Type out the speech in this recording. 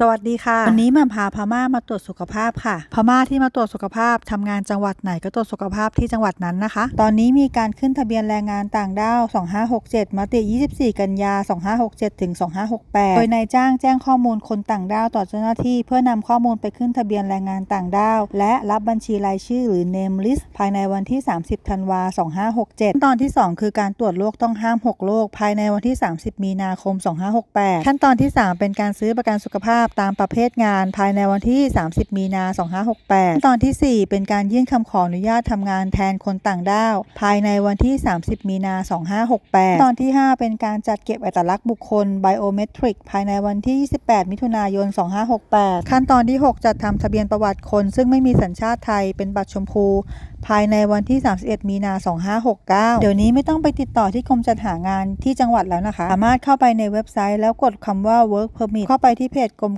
สวัสดีค่ะ วันนี้มาพาพม่ามาตรวจสุขภาพค่ะ พม่าที่มาตรวจสุขภาพทำงานจังหวัดไหนก็ตรวจสุขภาพที่จังหวัดนั้นนะคะ ตอนนี้มีการขึ้นทะเบียนแรงงานต่างด้าว 2567มติ 24 กันยา 2567 ถึง 2568 โดยนายจ้างแจ้งข้อมูลคนต่างด้าวต่อเจ้าหน้าที่ เพื่อนำข้อมูลไปขึ้นทะเบียนแรงงานต่างด้าว และรับบัญชีรายชื่อหรือ name list ภายในวันที่ 30 ธันวา 2567 ขั้นตอนที่ 2 คือการตรวจโรคต้องห้าม 6 โรคภายในวันที่ 30 มีนาคม 2568 ขั้นตอนที่ 3 เป็นการซื้อประกันสุขภาพตามประเภทงานภายในวันที่ 30 มีนา 2568ขั้นตอนที่ 4 เป็นการยื่นคำขออนุญาตทำงานแทนคนต่างด้าว ภายในวันที่ 30 มีนา 2568ขั้นตอนที่ 5 เป็นการจัดเก็บอัตลักษณ์บุคคล biometric ภายในวันที่ 28 มิถุนายน 2568 ขั้นตอนที่ 6 จัดทำทะเบียนประวัติคน ซึ่งไม่มีสัญชาติไทยเป็นบัตรชมพู ภายในวันที่ 31 มีนา 2569 เดี๋ยวนี้ไม่ต้องไปติดต่อที่กรมจัดหางานที่จังหวัดแล้วนะคะ สามารถเข้าไปในเว็บไซต์แล้วกดคำว่า work permit เข้าไปที่เพจกรม